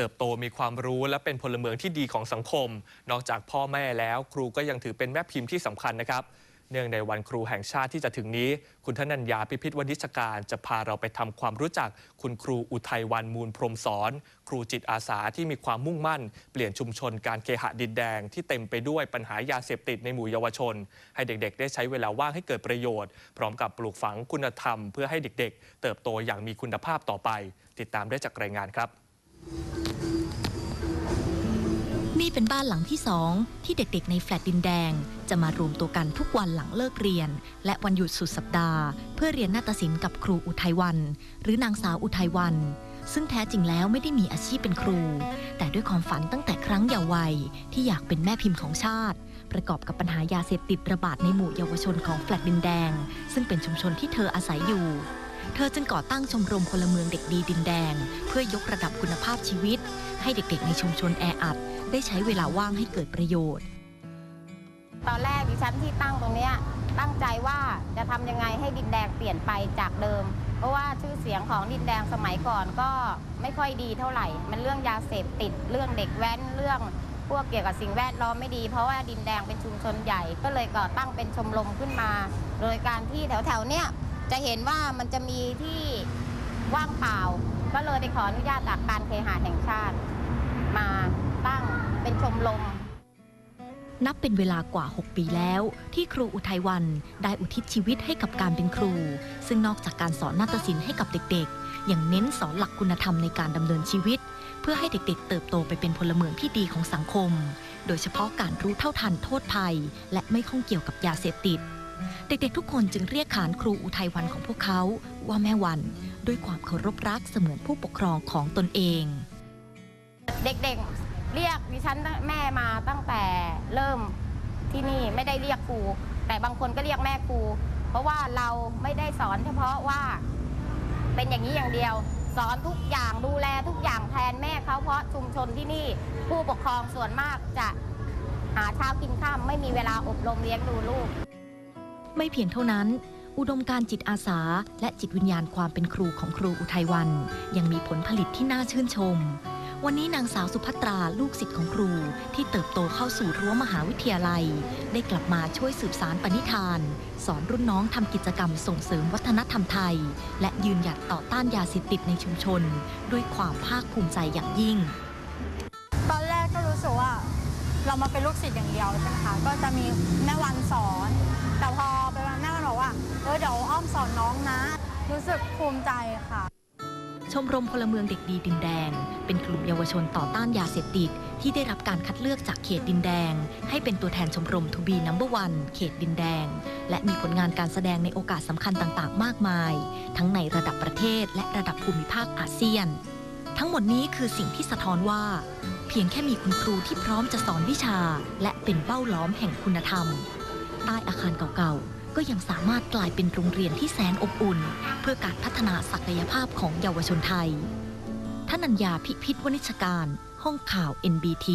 เติบโตมีความรู้และเป็นพลเมืองที่ดีของสังคม นอกจากพ่อแม่แล้ว ครูก็ยังถือเป็นแม่พิมพ์ที่สำคัญนะครับ เนื่องในวันครูแห่งชาติที่จะถึงนี้ คุณธนัญญาพิพิธวณิชการจะพาเราไปทำความรู้จัก คุณครูอุทัยวันมูลพรมสอน ครูจิตอาสาที่มีความมุ่งมั่น เปลี่ยนชุมชนการเคหะดินแดง ที่เต็มไปด้วยปัญหายาเสพติดในหมู่เยาวชน ให้เด็กๆ ได้ใช้เวลาว่างให้เกิดประโยชน์ พร้อมกับปลูกฝังคุณธรรม เพื่อให้เด็ก ๆ เติบโตอย่างมีคุณภาพต่อไป ติดตามได้จากรายงานครับ นี่เป็นบ้านหลังที่สองที่เด็กๆในแฟลตดินแดง จะมารวมตัวกันทุกวันหลังเลิกเรียน และวันหยุดสุดสัปดาห์ เพื่อเรียนนาฏศิลป์กับครูอุทัยวัน หรือนางสาวอุทัยวัน ซึ่งแท้จริงแล้วไม่ได้มีอาชีพเป็นครู แต่ด้วยความฝันตั้งแต่ครั้งเยาว์วัยที่อยากเป็นแม่พิมพ์ของชาติ ประกอบกับปัญหายาเสพติดระบาดในหมู่เยาวชนของแฟลตดินแดง ซึ่งเป็นชุมชนที่เธออาศัยอยู่ เธอจึงก่อตั้งชมรมพลเมืองเด็กดีดินแดง เพื่อยกระดับคุณภาพชีวิต ให้เด็กๆในชุมชนแออัด ได้ใช้เวลาว่างให้เกิดประโยชน์ ตอนแรกดิฉันที่ตั้งตรงเนี้ยตั้งใจว่าจะทำยังไงให้ดินแดงเปลี่ยนไปจากเดิม เพราะว่าชื่อเสียงของดินแดงสมัยก่อนก็ไม่ค่อยดีเท่าไหร่ มันเรื่องยาเสพติดเรื่องเด็กแว้นเรื่องพวกเกี่ยวกับสิ่งแวดล้อมไม่ดี เพราะว่าดินแดงเป็นชุมชนใหญ่ก็เลยก่อตั้งเป็นชมรมขึ้นมา โดยการที่แถวๆเนี้ย จะเห็นว่ามันจะมีที่ว่างเปล่า ก็เลยไปขออนุญาตจากการเคหะแห่งชาติ มาตั้งเป็นชมรมนับเป็นเวลากว่า 6 ปีแล้ว ที่ครูอุทัยวันได้อุทิศชีวิตให้กับการเป็นครู ซึ่งนอกจากการสอนนาฏศิลป์ให้กับเด็กๆ ยังเน้นสอนหลักคุณธรรมในการดำเนินชีวิต เพื่อให้เด็กๆ เติบโตไปเป็นพลเมืองที่ดีของสังคม โดยเฉพาะการรู้เท่าทันโทษภัย และไม่ข้องเกี่ยวกับยาเสพติด เด็กๆทุกคนจึงเรียกขานครูอุทัยวันของพวกเขาว่าแม่วันด้วยความเคารพรักเสมือนผู้ปกครองของตนเอง เด็กๆเรียกดิฉันแม่มาตั้งแต่เริ่มที่นี่ไม่ได้เรียกครูแต่บางคนก็เรียกแม่ครูเพราะว่าเราไม่ได้สอนเฉพาะว่าเป็นอย่างนี้อย่างเดียว สอนทุกอย่างดูแลทุกอย่างแทนแม่เขาเพราะชุมชนที่นี่ผู้ปกครองส่วนมากจะหาเช้ากินข้ามไม่มีเวลาอบรมเลี้ยงดูลูก ไม่เพียงเท่านั้น อุดมการณ์จิตอาสา และจิตวิญญาณความเป็นครูของครูอุทัยวัน ยังมีผลผลิตที่น่าชื่นชม วันนี้นางสาวสุภัตราลูกศิษย์ของครู ที่เติบโตเข้าสู่รั้วมหาวิทยาลัย ได้กลับมาช่วยสืบสารปณิธาน สอนรุ่นน้องทำกิจกรรมส่งเสริมวัฒนธรรมไทย และยืนหยัดต่อต้านยาเสพติดในชุมชน ด้วยความภาคภูมิใจอย่างยิ่ง ตอนแรกก็รู้สึกว่า เรามาเป็นลูกศิษย์อย่างเดียวใช่ไหมคะก็จะมีแม่วันสอน แต่พอ มสอนน้องนะ รู้สึกภูมิใจค่ะ ชมรมพลเมืองเด็กดีดินแดง เป็นกลุ่มเยาวชนต่อต้านยาเสพติด ที่ได้รับการคัดเลือกจากเขตดินแดง ให้เป็นตัวแทนชมรมทูบีนัมเบอร์วันเขตดินแดง และมีผลงานการแสดงในโอกาสสำคัญต่างๆ มากมาย ทั้งในระดับประเทศและระดับภูมิภาคอาเซียน ทั้งหมดนี้คือสิ่งที่สะท้อนว่า เพียงแค่มีคุณครูที่พร้อมจะสอนวิชา และเป็นเป้าล้อมแห่งคุณธรรม ใต้อาคารเก่าๆ ก็ยังสามารถกลายเป็นโรงเรียนที่แสนอบอุ่น เพื่อการพัฒนาศักยภาพของเยาวชนไทยท่านัญญาพิพิธวณิชการ ห้องข่าว NBT